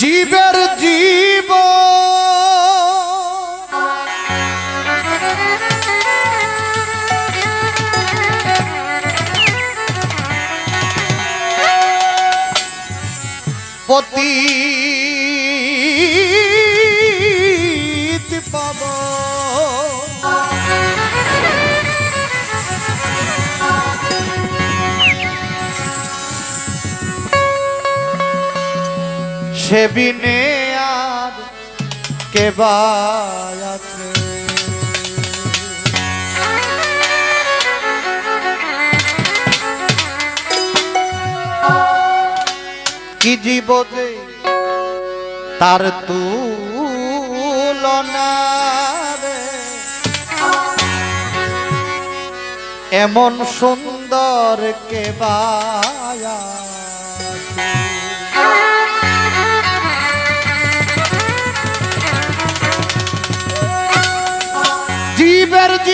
জীবের জীব। পতি সে বিনে আর কে আছে? কি জীবনে তার তুলনা এমন সুন্দর কে বায়া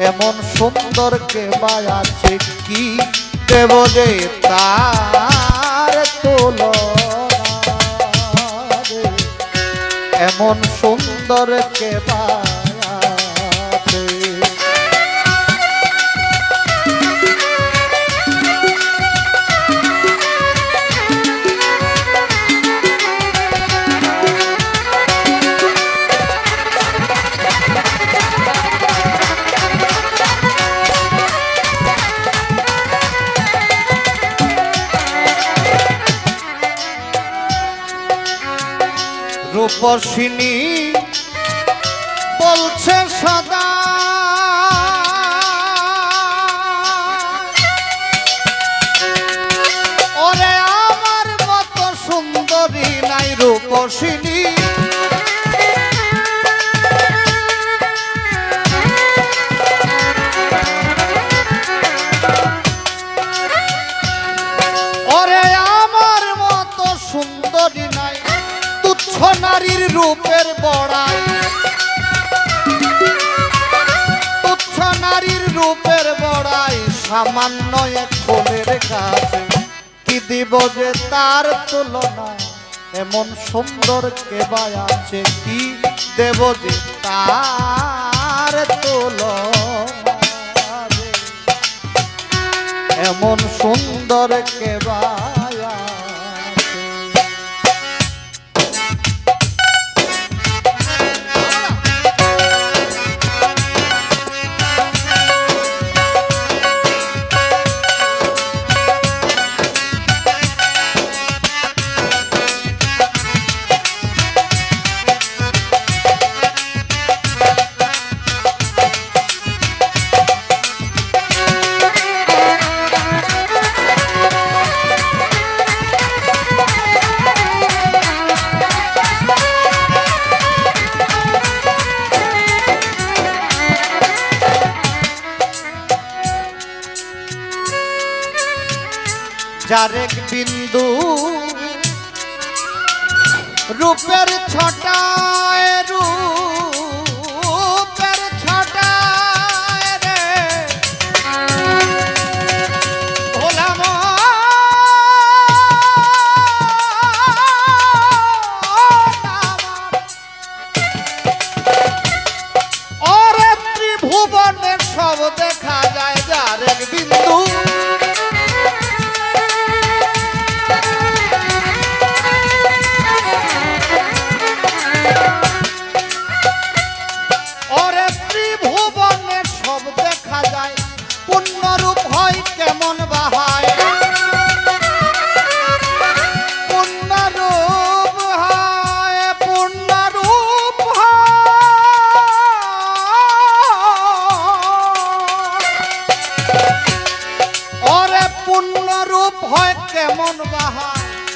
এমন সুন্দর কে আছে কি? দেব যে তার তোল এমন সুন্দর কে আছে রূপসিনী বলছে সদা। ওরে আমার মতো সুন্দরী নাই রূপসিনী। নারীর রূপের বড়াই। তুচ্ছ নারীর রূপের বড়াই, সামান্য এক ফুলের কাছে। কি দিব যে তার তুলনা? এমন সুন্দর কে আছে? কি দেব যে তার তুলনা? রে। এমন সুন্দর কে আছে যার এক বিন্দু রূপের ছটায়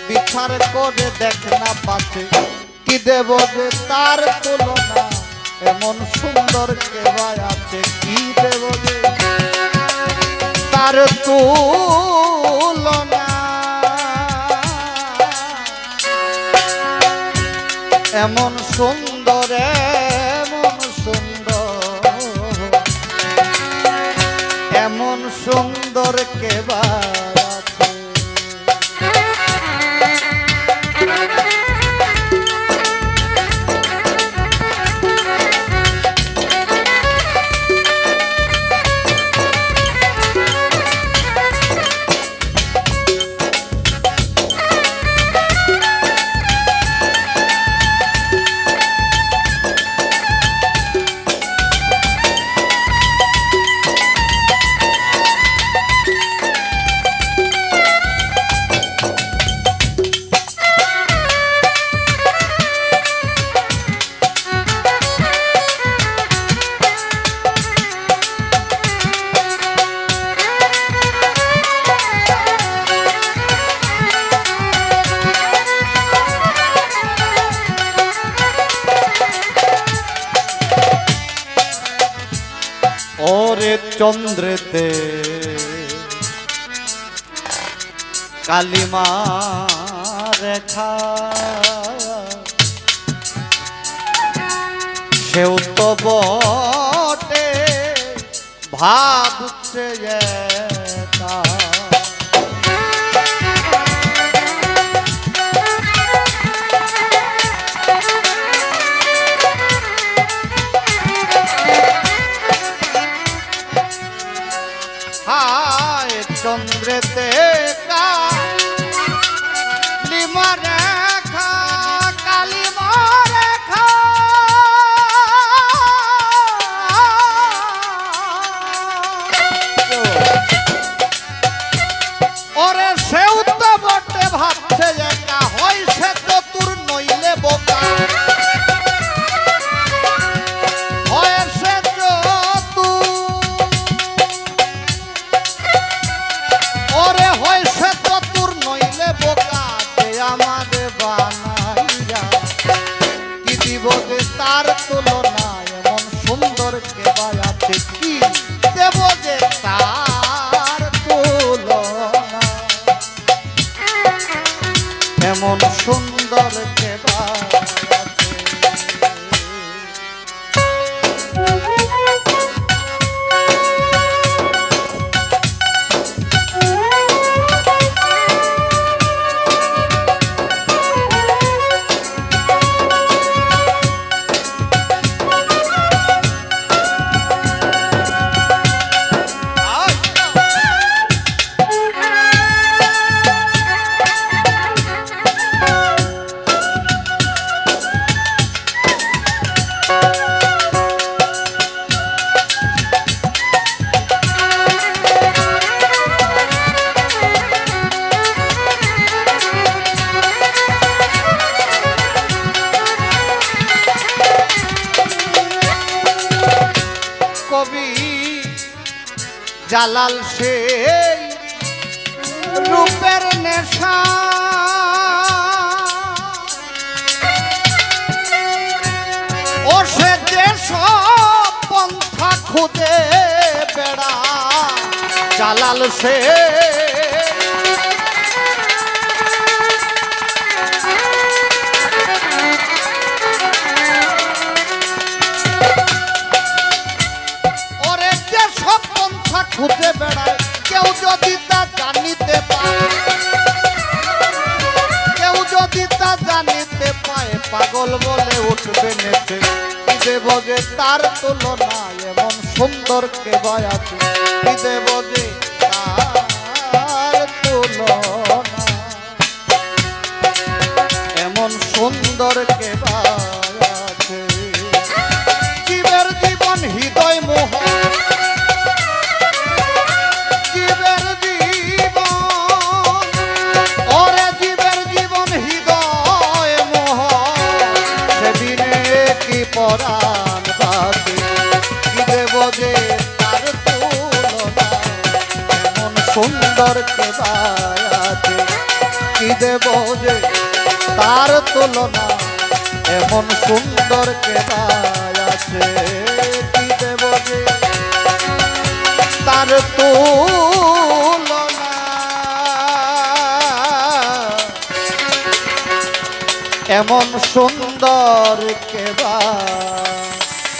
বিচার করে দেখ না পাচ্ছে কি দেব যে তার তুলনা? এমন সুন্দর কেবায় আছে। কি দেব যে তার তুলনা? এমন সুন্দর কালিমা রেখা। সেও তো বটে ভাবছে জালাল সে রূপের নেশা। ও সে দেশ পন্থা খুদে বেড়া জালাল সে খুঁজে বেড়ায়। কেউ যদি তা জানিতে পায়, কেউ যদি তা জানিতে পায়, পাগল বলে উঠবে নেচে। কি দেব যে তার তুলনা এমন সুন্দর কে আছে কি দেব যে তার দেব যে তার তুলনা এমন সুন্দর দেব যে তার তুলনা সুন্দর আছে। কি দেব যে তার তুলনা এমন সুন্দর কেবা